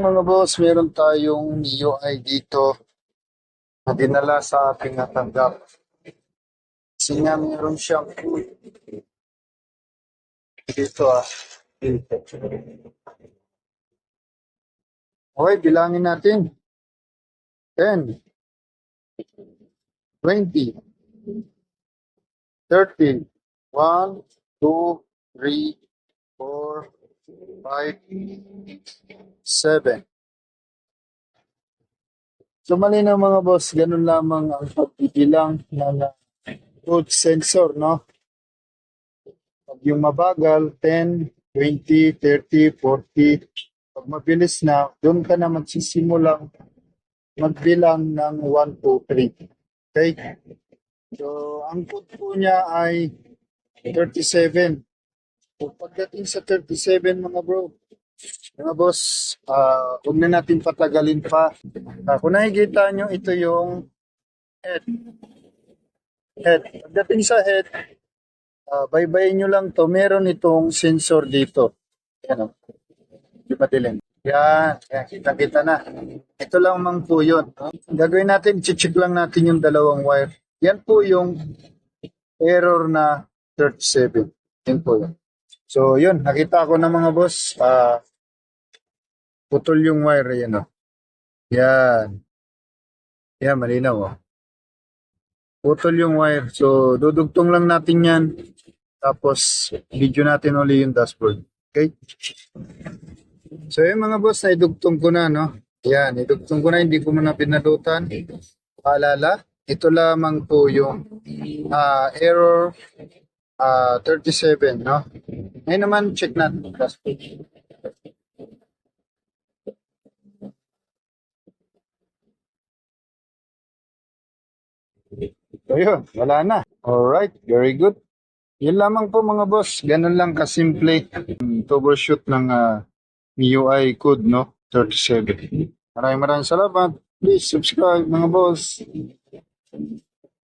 mga boss, meron tayong UI dito na dinala sa ating natanggap. Kasi nga meron siyang food. Dito ah. Okay, bilangin natin. 10, 20, 30, 1, 2, 3, 4, 5, 7. So mali na mga boss, ganun lamang ang pagbibilang ng uh, food sensor, no? Pag yung mabagal, 10, 20, 30, 40. Pag mabilis na, doon ka na magsisimulang magbilang ng 1, 2, 3. Okay? So, ang code po niya ay 37. So, pagdating sa 37 mga bro, mga boss, ah huwag na natin patagalin pa. Ah, kung nakikita nyo, ito yung head. Head. Pagdating sa head, ah baybayin nyo lang to. Meron itong sensor dito. Yan o. Di ba dilim? Yan. Yan. Kita-kita na. Ito lang mang po yun. Gagawin natin, check lang natin yung dalawang wire. Yan po yung error na 37. Yan po yun. So, yun. Nakita ko na mga boss. Ah, putol yung wire. Yan o. Yan. Yan, malinaw o. Putol yung wire. So, dudugtong lang natin yan. Tapos, video natin uli yung dashboard. Okay? So, yung mga boss, naidugtong ko na, no? Yan, idugtong ko na. Hindi ko muna pinalutan. Paalala, ito lamang po yung ah, error ah, 37, no? Ngayon naman, check natin. yung dashboard. So yun, wala na. Alright, very good. Yun lamang po mga boss. Ganun lang kasimple. um, Troubleshoot ng uh, MIUI code, no? 37. Maraming maraming salamat. Please subscribe mga boss.